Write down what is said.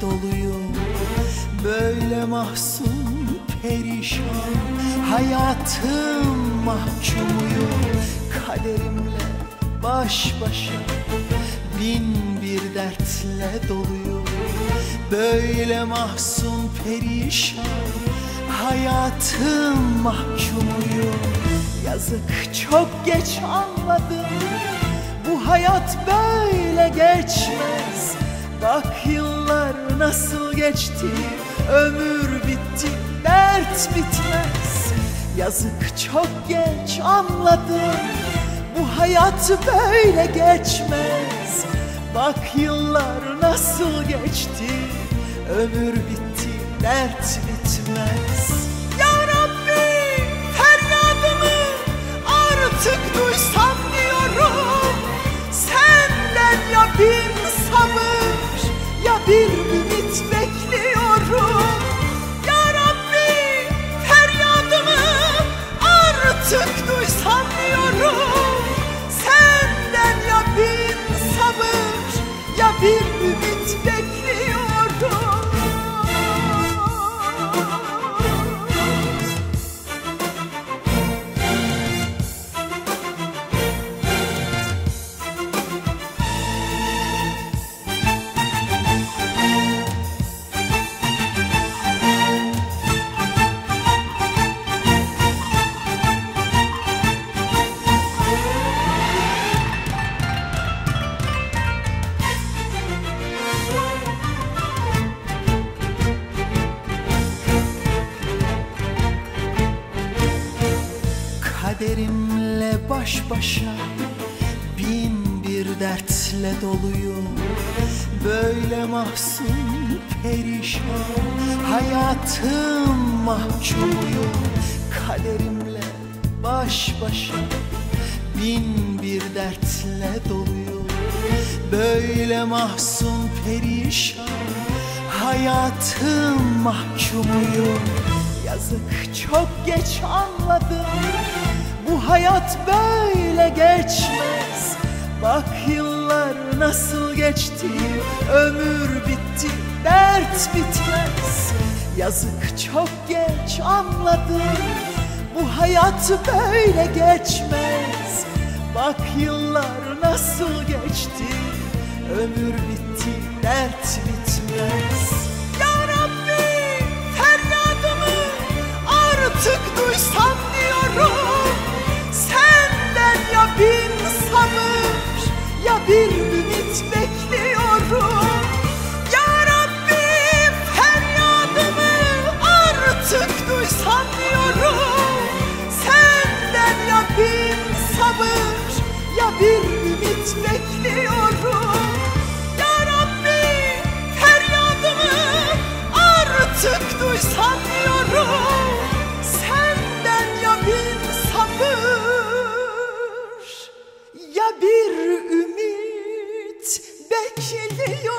doluyum. Böyle mahzun perişan Hayatım mahkumuyum Kaderimle baş başa Bin bir dertle doluyum. Böyle mahzun perişan Hayatım mahkumuyum Yazık çok geç anladım. Bu hayat böyle geçmez Bak yıllar nasıl geçti Ömür bitti dert bitmez. Yazık çok geç anladım Bu hayat böyle geçmez. Bak yıllar nasıl geçti Ömür bitti dert bitmez artık duysam diyorum Senden ya bin sabır ya bir ümit bekliyorum baş başa. Bin bir dertle doluyum. Böyle mahzun perişan. Hayatım mahkumuyum Kaderimle baş başa. Bin bir dertle doluyum. Böyle mahzun perişan. Hayatım mahkumuyum Yazık çok geç anladım hayat böyle geçmez. Bak yıllar nasıl geçti Ömür bitti dert bitmez. Yazık çok geç anladım Bu hayat böyle geçmez. Bak yıllar nasıl geçti Ömür bitti dert bitmez bir ümit bekliyorum. Ya Rabbi feryadımı artık duysan diyorum Senden ya bir sabır ya bir ümit bekliyorum.